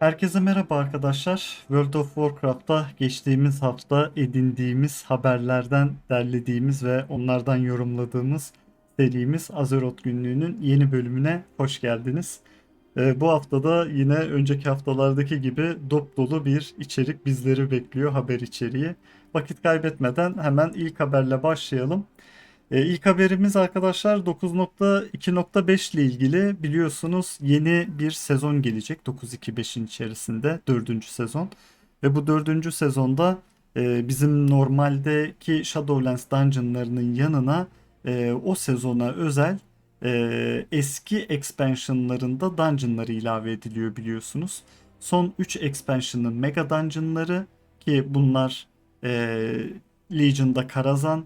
Herkese merhaba arkadaşlar. World of Warcraft'ta geçtiğimiz hafta edindiğimiz haberlerden derlediğimiz ve onlardan yorumladığımız serimiz Azeroth Günlüğü'nün yeni bölümüne hoş geldiniz. Ee, bu haftada yine önceki haftalardaki gibi dop dolu bir içerik bizleri bekliyor haber içeriği. Vakit kaybetmeden hemen ilk haberle başlayalım. E, ilk haberimiz arkadaşlar 9.2.5 ile ilgili biliyorsunuz yeni bir sezon gelecek 9.2.5'in içerisinde dördüncü sezon ve bu dördüncü sezonda e, bizim normaldeki Shadowlands dungeonlarının yanına e, o sezona özel e, eski expansionlarında dungeonları ilave ediliyor biliyorsunuz. Son 3 expansion'ın mega dungeonları ki bunlar e, Legion'da Karazhan,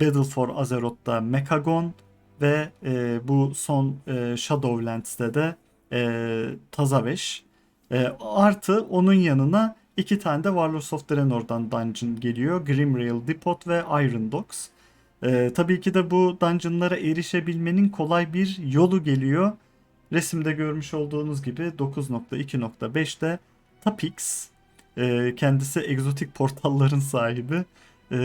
Battle for Azeroth'ta Mekagon ve e, bu son e, Shadowlands'te de e, Tazavesh. E, artı onun yanına iki tane de Warlords of Draenor'dan dungeon geliyor. Grimrail Depot ve Iron Dogs. E, tabii ki de bu dungeonlara erişebilmenin kolay bir yolu geliyor. Resimde görmüş olduğunuz gibi 9.2.5'te Tapix e, kendisi egzotik portalların sahibi e,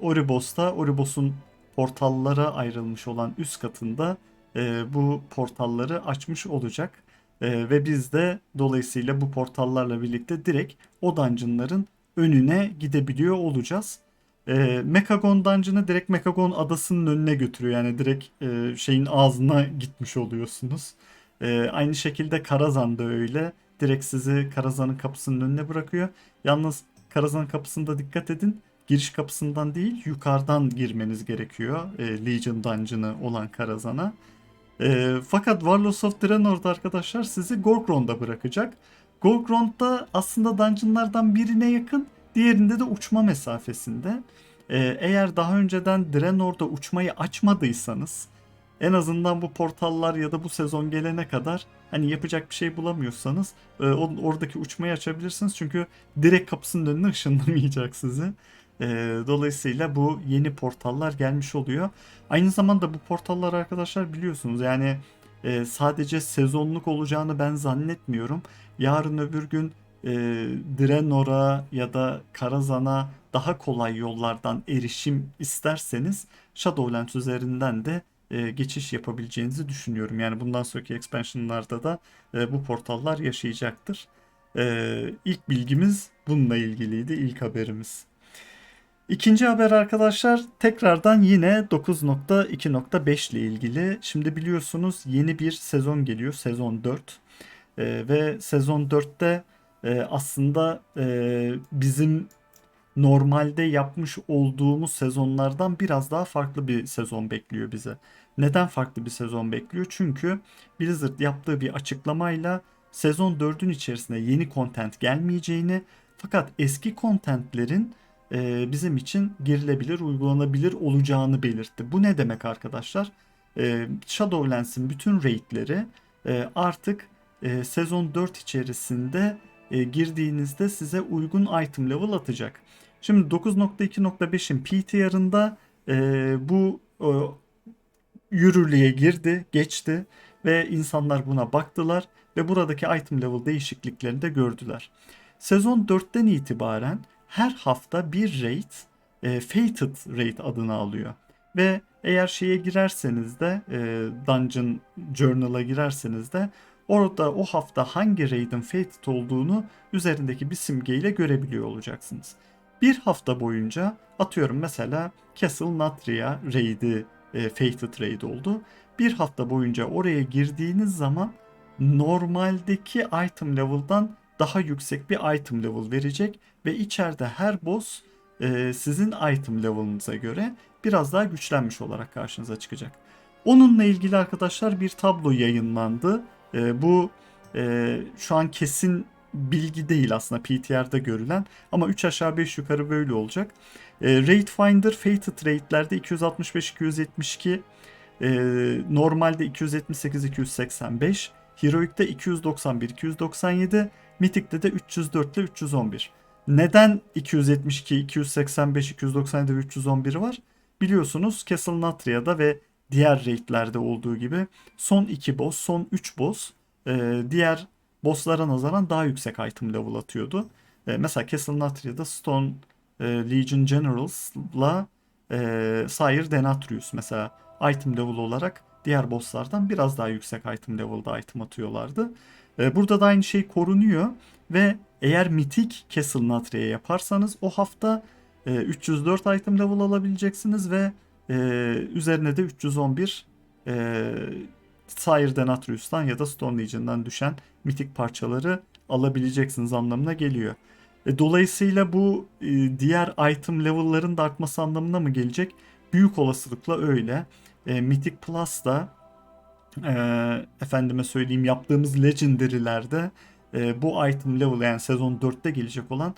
Oribos'ta Oribos'un portallara ayrılmış olan üst katında e, bu portalları açmış olacak. E, ve biz de dolayısıyla bu portallarla birlikte direkt o dungeonların önüne gidebiliyor olacağız. E, Mekagon dungeon'ı direkt Mekagon adasının önüne götürüyor. Yani direkt e, şeyin ağzına gitmiş oluyorsunuz. E, aynı şekilde Karazhan da öyle. Direkt sizi Karazhan'ın kapısının önüne bırakıyor. Yalnız Karazhan kapısında dikkat edin giriş kapısından değil yukarıdan girmeniz gerekiyor e, Legion Dungeon'ı olan Karazhan'a. E, fakat Warlords of Draenor'da arkadaşlar sizi Gorgrond'a bırakacak. Gorgrond'da aslında dungeonlardan birine yakın, diğerinde de uçma mesafesinde. E, eğer daha önceden Draenor'da uçmayı açmadıysanız en azından bu portallar ya da bu sezon gelene kadar hani yapacak bir şey bulamıyorsanız e, oradaki uçmayı açabilirsiniz. Çünkü direkt kapısının önüne ışınlamayacak sizi. E, dolayısıyla bu yeni portallar gelmiş oluyor. Aynı zamanda bu portallar arkadaşlar biliyorsunuz yani e, sadece sezonluk olacağını ben zannetmiyorum. Yarın öbür gün e, Draenor'a ya da Karazhan'a daha kolay yollardan erişim isterseniz Shadowlands üzerinden de e, geçiş yapabileceğinizi düşünüyorum. Yani bundan sonraki expansionlarda da bu portallar yaşayacaktır. E, ilk bilgimiz bununla ilgiliydi, ilk haberimiz. İkinci haber arkadaşlar tekrardan yine 9.2.5 ile ilgili. Şimdi biliyorsunuz yeni bir sezon geliyor. Sezon 4. Ee, ve sezon 4'te e, aslında e, bizim normalde yapmış olduğumuz sezonlardan biraz daha farklı bir sezon bekliyor bize. Neden farklı bir sezon bekliyor? Çünkü Blizzard yaptığı bir açıklamayla sezon 4'ün içerisinde yeni content gelmeyeceğini fakat eski contentlerin e, bizim için girilebilir, uygulanabilir olacağını belirtti. Bu ne demek arkadaşlar? E, Shadowlands'in bütün raidleri e, artık sezon 4 içerisinde girdiğinizde size uygun item level atacak. Şimdi 9.2.5'in PTR'ında e, bu yürürlüğe girdi, geçti ve insanlar buna baktılar ve buradaki item level değişikliklerini de gördüler. Sezon 4'ten itibaren her hafta bir raid e, Fated Raid adını alıyor. Ve eğer şeye girerseniz de e, Dungeon Journal'a girerseniz de orada o hafta hangi raid'in Fated olduğunu üzerindeki bir simgeyle görebiliyor olacaksınız. Bir hafta boyunca atıyorum mesela Castle Natria raid'i e, Fated raid oldu. Bir hafta boyunca oraya girdiğiniz zaman normaldeki item level'dan daha yüksek bir item level verecek ve içeride her boss e, sizin item level'ınıza göre biraz daha güçlenmiş olarak karşınıza çıkacak. Onunla ilgili arkadaşlar bir tablo yayınlandı. E, bu e, şu an kesin bilgi değil aslında PTR'da görülen ama 3 aşağı 5 yukarı böyle olacak. E, Raid Finder Fated Raid'lerde 265-272 e, normalde 278-285 Heroic'te 291-297 Mythic'te de 304 ile 311. Neden 272, 285, 297 ve 311 var? Biliyorsunuz Castle Natria'da ve diğer raidlerde olduğu gibi son 2 boss, son 3 boss e, diğer bosslara nazaran daha yüksek item level atıyordu. E, mesela Castle Natria'da Stone e, Legion Generals'la e, Sire Denatrius mesela item level olarak diğer bosslardan biraz daha yüksek item level'da item atıyorlardı. E, burada da aynı şey korunuyor ve eğer mitik Castle Natria'ya yaparsanız o hafta e, 304 item level alabileceksiniz ve e, üzerine de 311 e, Sire Denatrius'tan ya da Stone Legion'dan düşen mitik parçaları alabileceksiniz anlamına geliyor. E, dolayısıyla bu e, diğer item level'ların da artması anlamına mı gelecek? Büyük olasılıkla öyle. E, Mythic Plus da e, efendime söyleyeyim yaptığımız Legendary'lerde e, bu item level yani sezon 4'te gelecek olan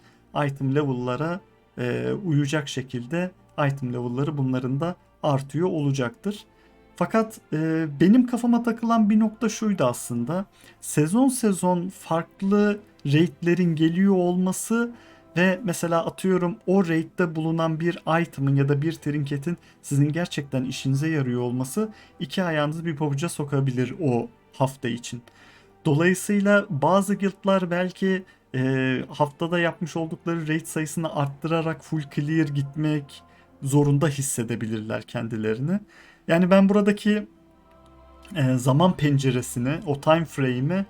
item level'lara e, uyacak şekilde item level'ları bunların da artıyor olacaktır. Fakat e, benim kafama takılan bir nokta şuydu aslında. Sezon sezon farklı raidlerin geliyor olması ve mesela atıyorum o raid'de bulunan bir item'ın ya da bir trinketin sizin gerçekten işinize yarıyor olması iki ayağınızı bir pabuca sokabilir o hafta için. Dolayısıyla bazı guildlar belki e, haftada yapmış oldukları raid sayısını arttırarak full clear gitmek zorunda hissedebilirler kendilerini. Yani ben buradaki e, zaman penceresini, o time frame'i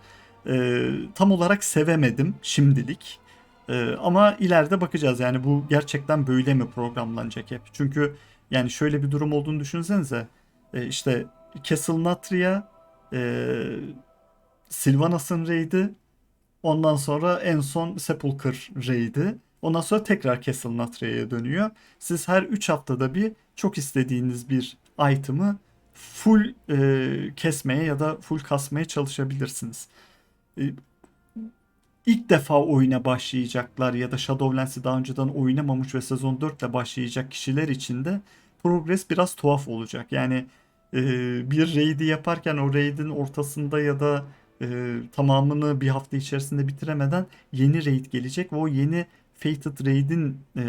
e, tam olarak sevemedim şimdilik. E, ama ileride bakacağız. Yani bu gerçekten böyle mi programlanacak hep? Çünkü yani şöyle bir durum olduğunu düşünsenize. E, işte Castle Natria, e, Sylvanas'ın raid'i, ondan sonra en son Sepulchre raid'i. Ondan sonra tekrar Castle Natria'ya dönüyor. Siz her 3 haftada bir çok istediğiniz bir item'ı full e, kesmeye ya da full kasmaya çalışabilirsiniz. E, ilk defa oyuna başlayacaklar ya da Shadowlands'i daha önceden oynamamış ve sezon 4 ile başlayacak kişiler için de progress biraz tuhaf olacak. Yani e, bir raid'i yaparken o raid'in ortasında ya da e, tamamını bir hafta içerisinde bitiremeden yeni raid gelecek ve o yeni Fated Raid'in e,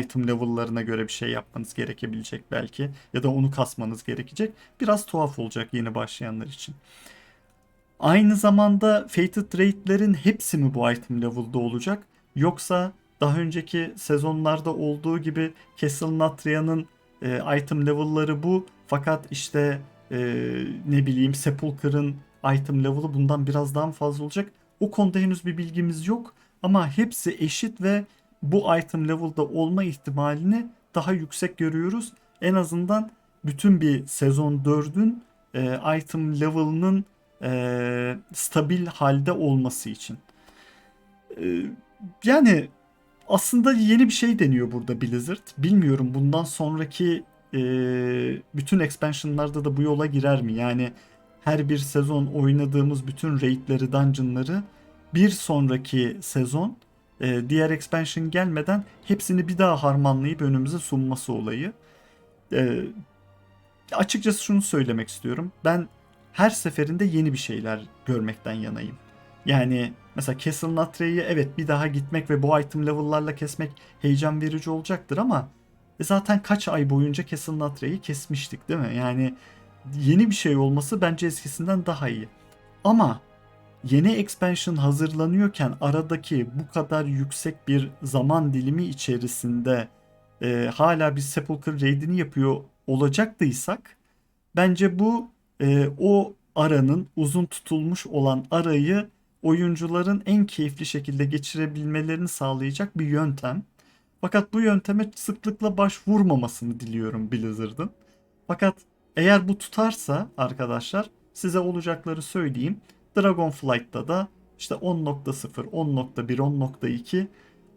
item level'larına göre bir şey yapmanız gerekebilecek belki ya da onu kasmanız gerekecek. Biraz tuhaf olacak yeni başlayanlar için. Aynı zamanda Fated Raid'lerin hepsi mi bu item level'da olacak? Yoksa daha önceki sezonlarda olduğu gibi Castle Natria'nın e, item level'ları bu fakat işte e, ne bileyim Sepulchre'ın item level'ı bundan biraz daha fazla olacak. O konuda henüz bir bilgimiz yok. Ama hepsi eşit ve bu item level'da olma ihtimalini daha yüksek görüyoruz. En azından bütün bir sezon 4'ün e, item level'ının e, stabil halde olması için. E, yani aslında yeni bir şey deniyor burada Blizzard. Bilmiyorum bundan sonraki e, bütün expansionlarda da bu yola girer mi? Yani her bir sezon oynadığımız bütün raidleri, dungeonları bir sonraki sezon e, diğer expansion gelmeden hepsini bir daha harmanlayıp önümüze sunması olayı. E, açıkçası şunu söylemek istiyorum. Ben her seferinde yeni bir şeyler görmekten yanayım. Yani mesela Castle Natria'yı evet bir daha gitmek ve bu item level'larla kesmek heyecan verici olacaktır ama e zaten kaç ay boyunca Castle Natria'yı kesmiştik değil mi? Yani yeni bir şey olması bence eskisinden daha iyi. Ama yeni expansion hazırlanıyorken aradaki bu kadar yüksek bir zaman dilimi içerisinde e, hala bir Sepulchre raid'ini yapıyor olacaktıysak bence bu e, o aranın uzun tutulmuş olan arayı oyuncuların en keyifli şekilde geçirebilmelerini sağlayacak bir yöntem. Fakat bu yönteme sıklıkla başvurmamasını diliyorum Blizzard'ın. Fakat eğer bu tutarsa arkadaşlar size olacakları söyleyeyim. Dragonflight'ta da işte 10.0, 10.1, 10.2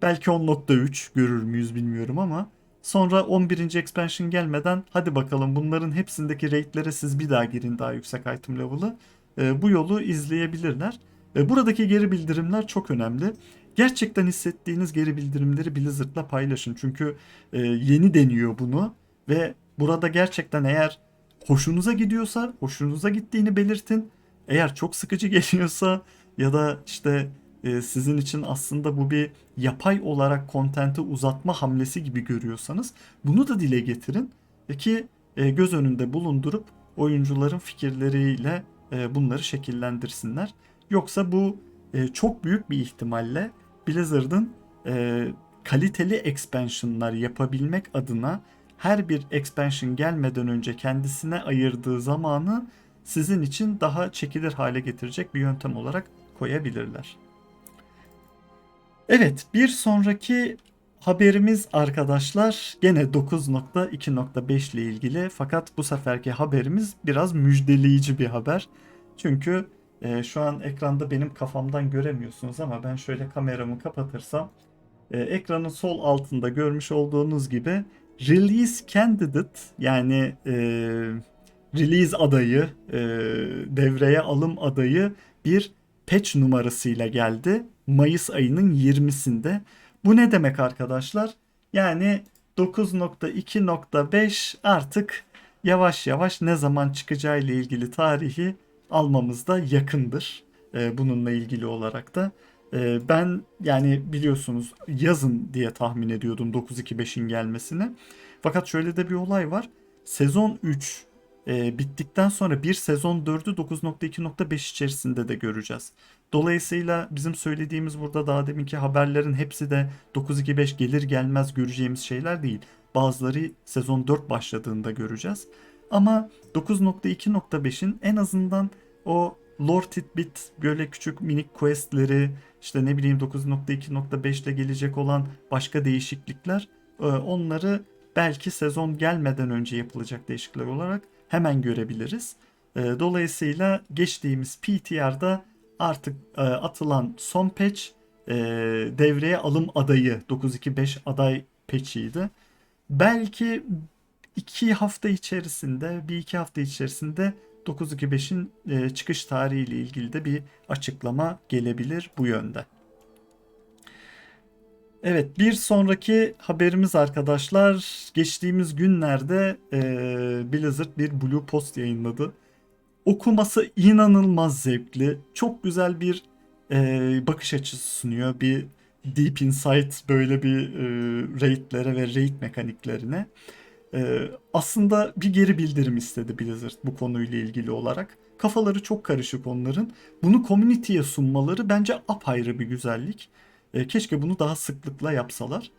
belki 10.3 görür müyüz bilmiyorum ama sonra 11. expansion gelmeden hadi bakalım bunların hepsindeki raidlere siz bir daha girin daha yüksek item level'ı. E, bu yolu izleyebilirler. E, buradaki geri bildirimler çok önemli. Gerçekten hissettiğiniz geri bildirimleri Blizzard'la paylaşın. Çünkü e, yeni deniyor bunu ve burada gerçekten eğer hoşunuza gidiyorsa hoşunuza gittiğini belirtin. Eğer çok sıkıcı geliyorsa ya da işte e, sizin için aslında bu bir yapay olarak kontenti uzatma hamlesi gibi görüyorsanız bunu da dile getirin ki e, göz önünde bulundurup oyuncuların fikirleriyle e, bunları şekillendirsinler. Yoksa bu çok büyük bir ihtimalle Blizzard'ın kaliteli expansionlar yapabilmek adına her bir expansion gelmeden önce kendisine ayırdığı zamanı sizin için daha çekilir hale getirecek bir yöntem olarak koyabilirler. Evet, bir sonraki haberimiz arkadaşlar gene 9.2.5 ile ilgili fakat bu seferki haberimiz biraz müjdeleyici bir haber. Çünkü e, şu an ekranda benim kafamdan göremiyorsunuz ama ben şöyle kameramı kapatırsam e, ekranın sol altında görmüş olduğunuz gibi release candidate yani e, release adayı, e, devreye alım adayı bir patch numarasıyla geldi. Mayıs ayının 20'sinde. Bu ne demek arkadaşlar? Yani 9.2.5 artık yavaş yavaş ne zaman çıkacağı ile ilgili tarihi almamızda yakındır. E, bununla ilgili olarak da. E, ben yani biliyorsunuz yazın diye tahmin ediyordum 9.2.5'in gelmesini. Fakat şöyle de bir olay var. Sezon 3 e, bittikten sonra bir sezon 4'ü 9.2.5 içerisinde de göreceğiz. Dolayısıyla bizim söylediğimiz burada daha deminki haberlerin hepsi de 9.2.5 gelir gelmez göreceğimiz şeyler değil. Bazıları sezon 4 başladığında göreceğiz. Ama 9.2.5'in en azından o lore tidbit böyle küçük minik questleri işte ne bileyim 9.2.5 ile gelecek olan başka değişiklikler e, onları belki sezon gelmeden önce yapılacak değişiklikler olarak hemen görebiliriz. E, dolayısıyla geçtiğimiz PTR'da artık e, atılan son patch e, devreye alım adayı 925 aday patch'iydi. Belki iki hafta içerisinde, bir iki hafta içerisinde 925'in e, çıkış tarihiyle ilgili de bir açıklama gelebilir bu yönde. Evet bir sonraki haberimiz arkadaşlar geçtiğimiz günlerde e, Blizzard bir Blue Post yayınladı. Okuması inanılmaz zevkli. Çok güzel bir e, bakış açısı sunuyor. Bir deep insight böyle bir e, raidlere ve raid mekaniklerine. E, aslında bir geri bildirim istedi Blizzard bu konuyla ilgili olarak. Kafaları çok karışık onların. Bunu community'ye sunmaları bence apayrı bir güzellik. E, keşke bunu daha sıklıkla yapsalar.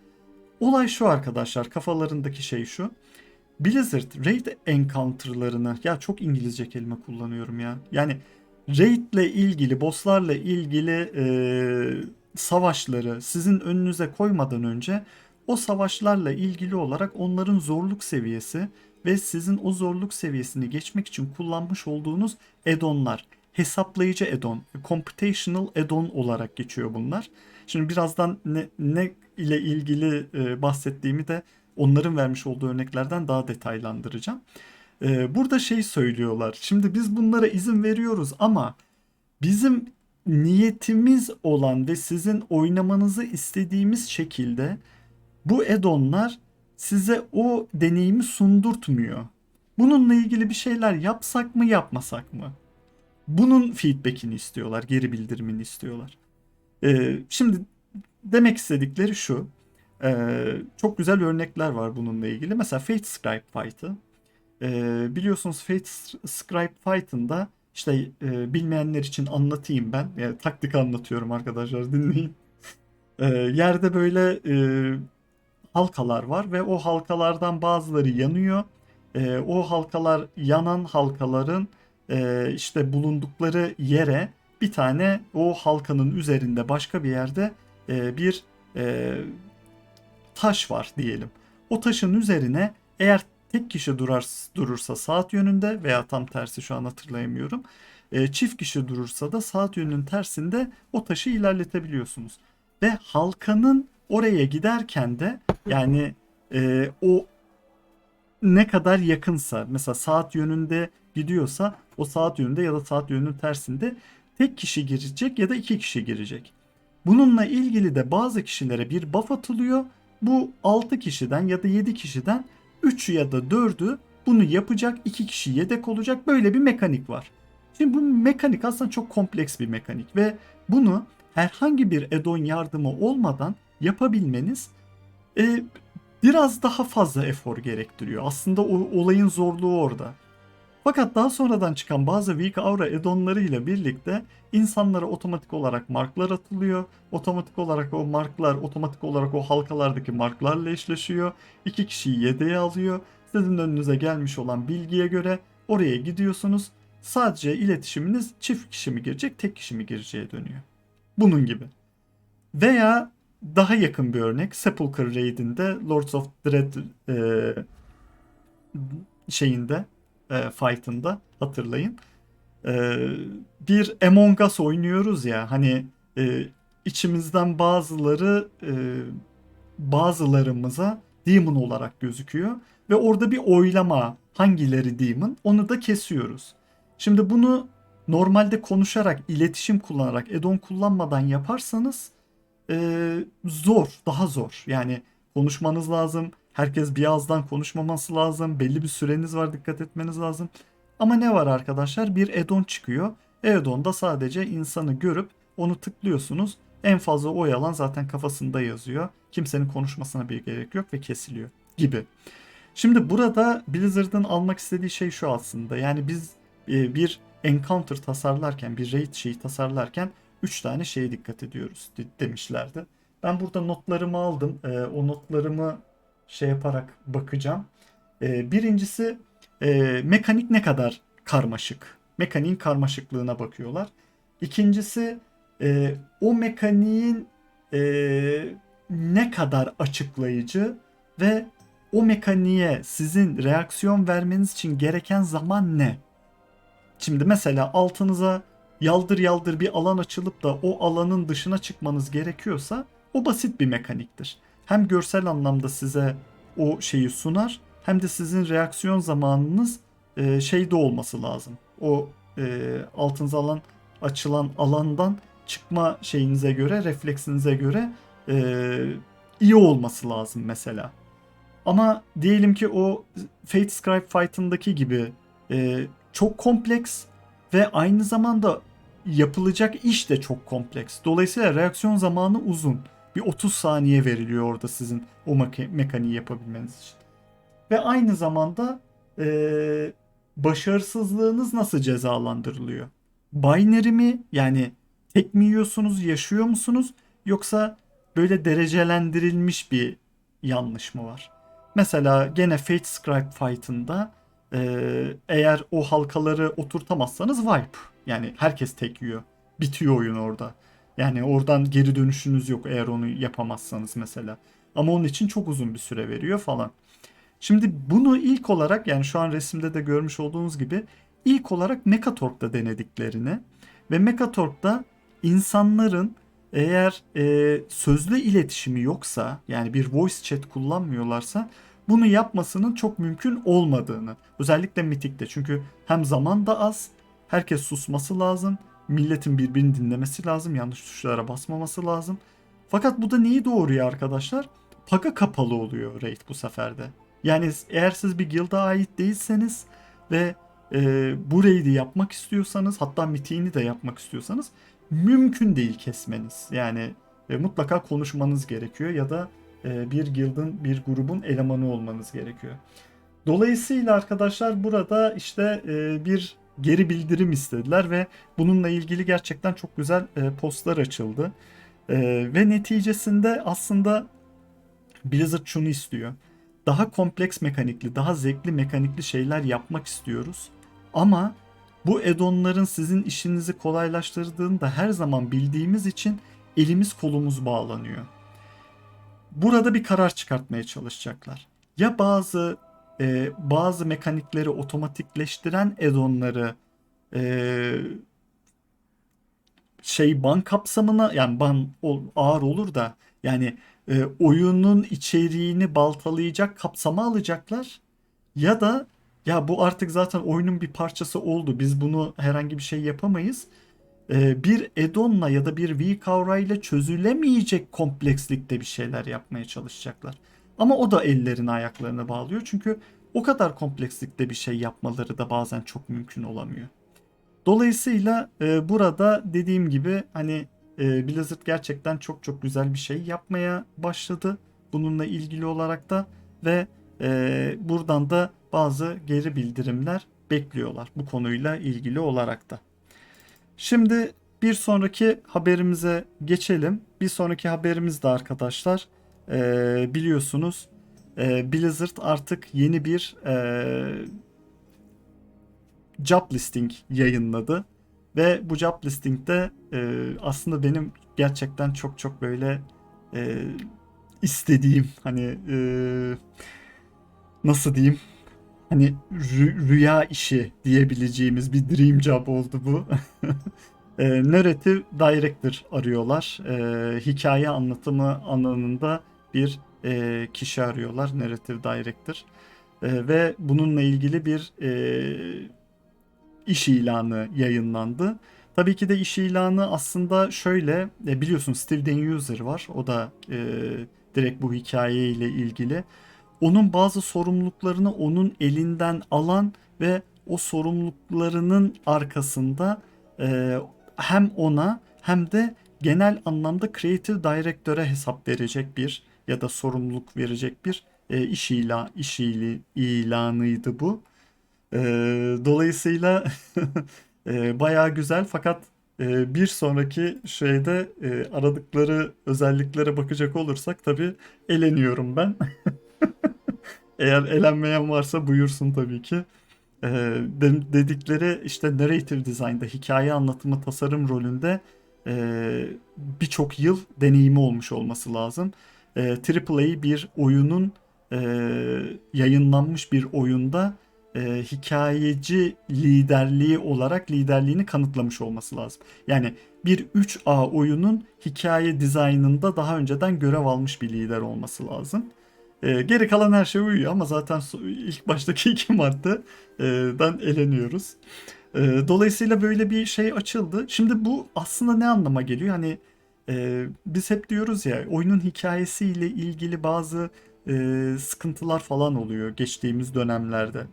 Olay şu arkadaşlar kafalarındaki şey şu. Blizzard raid encounter'larını ya çok İngilizce kelime kullanıyorum ya. Yani raid ile ilgili bosslarla ilgili e, savaşları sizin önünüze koymadan önce o savaşlarla ilgili olarak onların zorluk seviyesi ve sizin o zorluk seviyesini geçmek için kullanmış olduğunuz add-on'lar hesaplayıcı add-on, computational add-on olarak geçiyor bunlar. Şimdi birazdan ne, ne ile ilgili e, bahsettiğimi de onların vermiş olduğu örneklerden daha detaylandıracağım. E, burada şey söylüyorlar. Şimdi biz bunlara izin veriyoruz ama bizim niyetimiz olan ve sizin oynamanızı istediğimiz şekilde bu add-on'lar size o deneyimi sundurtmuyor. Bununla ilgili bir şeyler yapsak mı yapmasak mı? Bunun feedback'ini istiyorlar, geri bildirimini istiyorlar. Ee, şimdi demek istedikleri şu. Ee, çok güzel örnekler var bununla ilgili. Mesela Fate Scribe Fight'ı. Ee, biliyorsunuz Fate Scribe Fight'ında işte e, bilmeyenler için anlatayım ben. Yani, taktik anlatıyorum arkadaşlar dinleyin. Ee, yerde böyle e, halkalar var ve o halkalardan bazıları yanıyor. E, o halkalar yanan halkaların e, işte bulundukları yere bir tane o halkanın üzerinde başka bir yerde e, bir e, taş var diyelim. O taşın üzerine eğer tek kişi durar, durursa saat yönünde veya tam tersi şu an hatırlayamıyorum. E, çift kişi durursa da saat yönünün tersinde o taşı ilerletebiliyorsunuz. Ve halkanın oraya giderken de yani e, o ne kadar yakınsa mesela saat yönünde gidiyorsa o saat yönünde ya da saat yönünün tersinde tek kişi girecek ya da iki kişi girecek. Bununla ilgili de bazı kişilere bir buff atılıyor. Bu 6 kişiden ya da 7 kişiden 3'ü ya da 4'ü bunu yapacak 2 kişi yedek olacak böyle bir mekanik var. Şimdi bu mekanik aslında çok kompleks bir mekanik ve bunu herhangi bir add-on yardımı olmadan yapabilmeniz e, biraz daha fazla efor gerektiriyor. Aslında o olayın zorluğu orada. Fakat daha sonradan çıkan bazı Weak Aura add-onları ile birlikte insanlara otomatik olarak marklar atılıyor. Otomatik olarak o marklar otomatik olarak o halkalardaki marklarla eşleşiyor. İki kişiyi yedeğe alıyor. Sizin önünüze gelmiş olan bilgiye göre oraya gidiyorsunuz. Sadece iletişiminiz çift kişi mi girecek, tek kişi mi gireceğe dönüyor. Bunun gibi. Veya daha yakın bir örnek Sepulchre Raid'inde Lords of Dread e, şeyinde e, fight'ında hatırlayın. E, bir Among Us oynuyoruz ya hani e, içimizden bazıları e, bazılarımıza demon olarak gözüküyor ve orada bir oylama hangileri demon onu da kesiyoruz. Şimdi bunu normalde konuşarak, iletişim kullanarak, add-on kullanmadan yaparsanız e, zor, daha zor. Yani konuşmanız lazım. Herkes bir ağızdan konuşmaması lazım. Belli bir süreniz var, dikkat etmeniz lazım. Ama ne var arkadaşlar? Bir add-on çıkıyor. Add-on'da sadece insanı görüp onu tıklıyorsunuz. En fazla oy alan zaten kafasında yazıyor. Kimsenin konuşmasına bir gerek yok ve kesiliyor gibi. Şimdi burada Blizzard'ın almak istediği şey şu aslında. Yani biz e, bir encounter tasarlarken, bir raid şeyi tasarlarken 3 tane şeye dikkat ediyoruz de- demişlerdi. Ben burada notlarımı aldım. E, o notlarımı şey yaparak bakacağım. E, birincisi e, mekanik ne kadar karmaşık. Mekaniğin karmaşıklığına bakıyorlar. İkincisi e, o mekaniğin e, ne kadar açıklayıcı ve o mekaniğe sizin reaksiyon vermeniz için gereken zaman ne? Şimdi mesela altınıza yaldır yaldır bir alan açılıp da o alanın dışına çıkmanız gerekiyorsa o basit bir mekaniktir. Hem görsel anlamda size o şeyi sunar hem de sizin reaksiyon zamanınız e, şeyde olması lazım. O e, altınıza alan açılan alandan çıkma şeyinize göre, refleksinize göre e, iyi olması lazım mesela. Ama diyelim ki o Fate Scribe Fight'ındaki gibi e, çok kompleks ve aynı zamanda yapılacak iş de çok kompleks. Dolayısıyla reaksiyon zamanı uzun. Bir 30 saniye veriliyor orada sizin o meka- mekaniği yapabilmeniz için. Ve aynı zamanda e, başarısızlığınız nasıl cezalandırılıyor? Binary mi? Yani tek mi yiyorsunuz, yaşıyor musunuz? Yoksa böyle derecelendirilmiş bir yanlış mı var? Mesela gene Fate Scribe Fight'ında ee, eğer o halkaları oturtamazsanız wipe. Yani herkes tek yiyor. Bitiyor oyun orada. Yani oradan geri dönüşünüz yok eğer onu yapamazsanız mesela. Ama onun için çok uzun bir süre veriyor falan. Şimdi bunu ilk olarak yani şu an resimde de görmüş olduğunuz gibi ilk olarak Mekatorp'ta denediklerini ve Mekatorp'ta insanların eğer e, sözlü iletişimi yoksa yani bir voice chat kullanmıyorlarsa bunu yapmasının çok mümkün olmadığını. Özellikle mitikte çünkü hem zaman da az, herkes susması lazım, milletin birbirini dinlemesi lazım, yanlış tuşlara basmaması lazım. Fakat bu da neyi doğuruyor arkadaşlar? Paka kapalı oluyor raid bu seferde. Yani eğer siz bir guild'a ait değilseniz ve e, bu raid'i yapmak istiyorsanız hatta mitiğini de yapmak istiyorsanız mümkün değil kesmeniz. Yani e, mutlaka konuşmanız gerekiyor ya da e, bir guild'ın, bir grubun elemanı olmanız gerekiyor. Dolayısıyla arkadaşlar burada işte e, bir geri bildirim istediler ve bununla ilgili gerçekten çok güzel e, postlar açıldı. E, ve neticesinde aslında Blizzard şunu istiyor. Daha kompleks mekanikli, daha zevkli mekanikli şeyler yapmak istiyoruz. Ama bu add-onların sizin işinizi kolaylaştırdığını da her zaman bildiğimiz için elimiz kolumuz bağlanıyor burada bir karar çıkartmaya çalışacaklar. Ya bazı e, bazı mekanikleri otomatikleştiren add-on'ları e, şey ban kapsamına yani ban ol- ağır olur da yani e, oyunun içeriğini baltalayacak kapsama alacaklar ya da ya bu artık zaten oyunun bir parçası oldu biz bunu herhangi bir şey yapamayız e, bir Edon'la ya da bir V-Kavra ile çözülemeyecek komplekslikte bir şeyler yapmaya çalışacaklar. Ama o da ellerini ayaklarını bağlıyor. Çünkü o kadar komplekslikte bir şey yapmaları da bazen çok mümkün olamıyor. Dolayısıyla e, burada dediğim gibi hani e, Blizzard gerçekten çok çok güzel bir şey yapmaya başladı. Bununla ilgili olarak da ve e, buradan da bazı geri bildirimler bekliyorlar bu konuyla ilgili olarak da. Şimdi bir sonraki haberimize geçelim. Bir sonraki haberimiz de arkadaşlar e, biliyorsunuz e, Blizzard artık yeni bir e, job listing yayınladı. Ve bu job listingde e, aslında benim gerçekten çok çok böyle e, istediğim hani e, nasıl diyeyim hani rü- rüya işi diyebileceğimiz bir dream job oldu bu. e, narrative director arıyorlar. E, hikaye anlatımı alanında bir e, kişi arıyorlar. Narrative director. E, ve bununla ilgili bir e, iş ilanı yayınlandı. Tabii ki de iş ilanı aslında şöyle e, biliyorsun Steve Denuser var. O da e, direkt bu hikaye ile ilgili. Onun bazı sorumluluklarını onun elinden alan ve o sorumluluklarının arkasında e, hem ona hem de genel anlamda Creative Director'a hesap verecek bir ya da sorumluluk verecek bir e, iş ila iş ili- ilanıydı bu. E, dolayısıyla e, bayağı güzel fakat e, bir sonraki şeyde e, aradıkları özelliklere bakacak olursak tabii eleniyorum ben. Eğer elenmeyen varsa buyursun tabii ki. E, de- dedikleri işte narrative design'da hikaye anlatımı tasarım rolünde e, birçok yıl deneyimi olmuş olması lazım. E, AAA bir oyunun e, yayınlanmış bir oyunda e, hikayeci liderliği olarak liderliğini kanıtlamış olması lazım. Yani bir 3A oyunun hikaye dizaynında daha önceden görev almış bir lider olması lazım. E, geri kalan her şey uyuyor ama zaten ilk baştaki iki maddeden eleniyoruz. E, dolayısıyla böyle bir şey açıldı. Şimdi bu aslında ne anlama geliyor? Hani e, biz hep diyoruz ya oyunun hikayesiyle ilgili bazı e, sıkıntılar falan oluyor geçtiğimiz dönemlerde.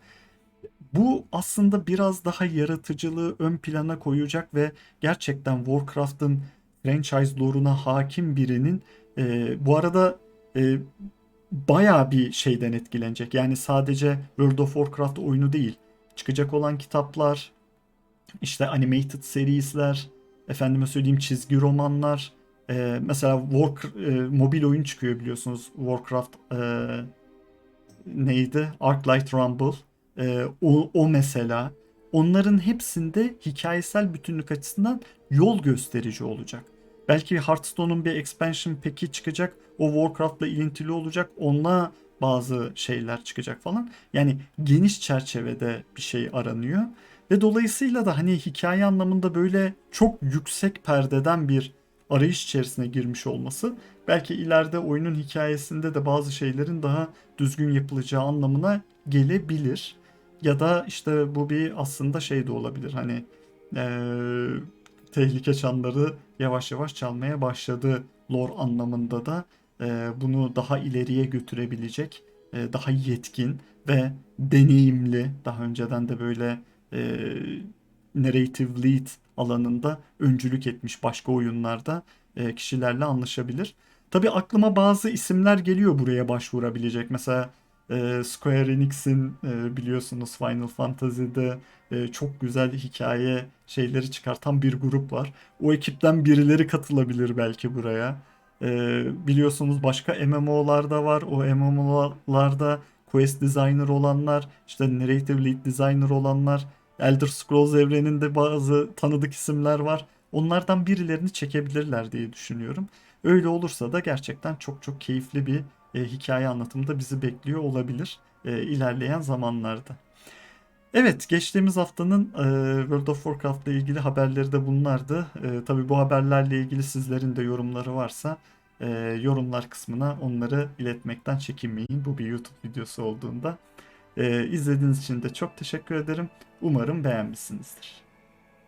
Bu aslında biraz daha yaratıcılığı ön plana koyacak ve gerçekten Warcraft'ın franchise lore'una hakim birinin e, bu arada e, bayağı bir şeyden etkilenecek. Yani sadece World of Warcraft oyunu değil. Çıkacak olan kitaplar, işte animated seriesler, efendime söyleyeyim çizgi romanlar. E, mesela War, e, mobil oyun çıkıyor biliyorsunuz. Warcraft e, neydi? Arclight Rumble. Ee, o, o mesela onların hepsinde hikayesel bütünlük açısından yol gösterici olacak. Belki Hearthstone'un bir expansion pack'i çıkacak. O Warcraft'la ilintili olacak. Onunla bazı şeyler çıkacak falan. Yani geniş çerçevede bir şey aranıyor. Ve dolayısıyla da hani hikaye anlamında böyle çok yüksek perdeden bir arayış içerisine girmiş olması belki ileride oyunun hikayesinde de bazı şeylerin daha düzgün yapılacağı anlamına gelebilir. Ya da işte bu bir aslında şey de olabilir hani eee, tehlike çanları yavaş yavaş çalmaya başladı lore anlamında da eee, bunu daha ileriye götürebilecek eee, daha yetkin ve deneyimli daha önceden de böyle eee narrative lead alanında öncülük etmiş başka oyunlarda eee, kişilerle anlaşabilir. Tabii aklıma bazı isimler geliyor buraya başvurabilecek. Mesela e, Square Enix'in e, biliyorsunuz Final Fantasy'de e, çok güzel hikaye şeyleri çıkartan bir grup var. O ekipten birileri katılabilir belki buraya. E, biliyorsunuz başka MMO'lar da var. O MMO'larda quest designer olanlar, işte narrative lead designer olanlar, Elder Scrolls evreninde bazı tanıdık isimler var. Onlardan birilerini çekebilirler diye düşünüyorum. Öyle olursa da gerçekten çok çok keyifli bir e, hikaye anlatımı da bizi bekliyor olabilir e, ilerleyen zamanlarda. Evet, geçtiğimiz haftanın e, World of Warcraft ile ilgili haberleri de bunlardı. E, tabii bu haberlerle ilgili sizlerin de yorumları varsa e, yorumlar kısmına onları iletmekten çekinmeyin. Bu bir YouTube videosu olduğunda. E, izlediğiniz için de çok teşekkür ederim. Umarım beğenmişsinizdir.